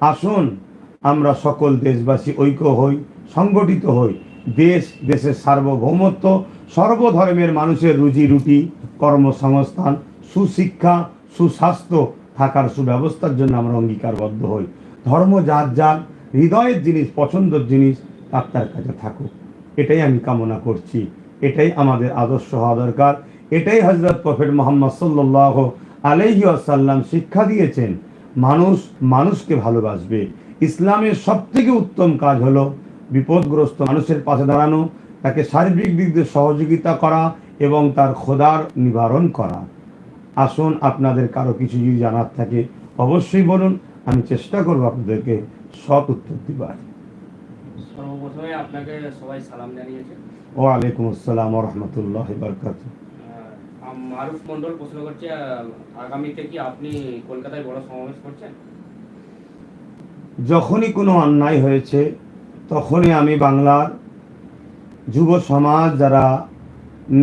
আসুন, আমরা সকল দেশবাসী ঐক্য হই, সংগঠিত হই। দেশ, দেশের সার্বভৌমত্ব, সর্বধর্মের মানুষের রুজি রুটি, কর্মসংস্থান, সুশিক্ষা, সুস্বাস্থ্য থাকার সুব্যবস্থার জন্য আমরা অঙ্গীকারবদ্ধ হই। ধর্ম যার যার, হৃদয়ের জিনিস, পছন্দের জিনিস, তার কাছে থাকুক। এটাই আমি কামনা করছি। এটাই আমাদের আদর্শ হওয়া দরকার। এটাই হজরত প্রফেট মোহাম্মদ সাল্লাহ আলহি আসাল্লাম শিক্ষা দিয়েছেন। মানুষ মানুষকে ভালোবাসবে। ইসলামের সবথেকে উত্তম কাজ হলো বিপদগ্রস্ত মানুষের পাশে দাঁড়ানো তাকে সার্বিক দিক দিয়ে সহযোগিতা করা এবং তার খোদার নিবারণ করা। আসুন আপনাদের কারও কিছু যদি জানার থাকে অবশ্যই বলুন আমি চেষ্টা করব আপনাদেরকে সৎ উত্তর দিবার। সর্বপ্রথমে আপনাকে সবাই সালাম জানিয়েছে। ওয়ালাইকুম আসসালাম রহমতুল্লাহ মারুফ মন্ডল প্রশ্ন করছে আগামীতে কি আপনি কলকাতায় বড় সমাবেশ করছেন? যখনই কোনো অন্যায় হয়েছে, তখনই আমি বাংলার যুব সমাজ যারা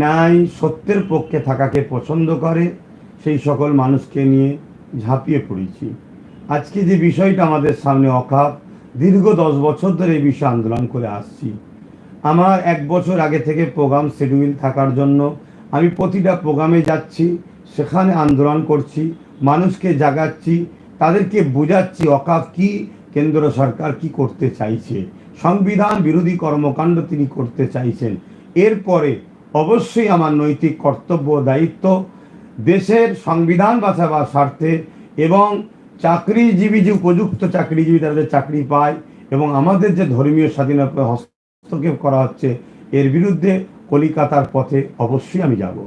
ন্যায় সত্যের পক্ষে থাকাকে পছন্দ করে, সেই সকল মানুষকে নিয়ে ঝাঁপিয়ে পড়েছি। আজকে যে বিষয়টা আমাদের সামনে অকাপ, দীর্ঘ দশ বছর ধরে এই বিষয়ে আন্দোলন করে আসছি। আমার এক বছর আগে থেকে প্রোগ্রাম শিডিউল থাকার জন্য আমি প্রতিটা প্রোগ্রামে যাচ্ছি, সেখানে আন্দোলন করছি, মানুষকে জাগাচ্ছি, তাদেরকে বোঝাচ্ছি অকাপ কি, কেন্দ্র সরকার কি করতে চাইছে, সংবিধান বিরোধী কর্মকাণ্ড তিনি করতে চাইছেন। এরপরে অবশ্যই আমার নৈতিক কর্তব্য দায়িত্ব দেশের সংবিধান বাঁচাবার স্বার্থে এবং চাকরিজীবী যে উপযুক্ত চাকরিজীবী তাদের চাকরি পায় এবং আমাদের যে ধর্মীয় স্বাধীনতা হস্তক্ষেপ করা হচ্ছে, এর বিরুদ্ধে কলিকাতার পথে অবশ্যই আমি যাব।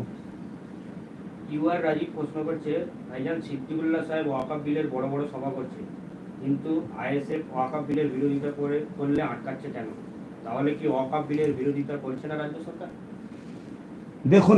ইউআর রাজীব প্রশ্ন করছে ভাইজান সিদ্দিকুল্লাহ সাহেব ওয়াকাফ বিলের বড় বড় সভা করছে কিন্তু আইএসএফ ওয়াকাফ বিলের বিরোধিতা করে করলে আটকাচ্ছে কেন? তাহলে কি ওয়াকাফ বিলের বিরোধিতা করছে না রাজ্য সরকার? দেখুন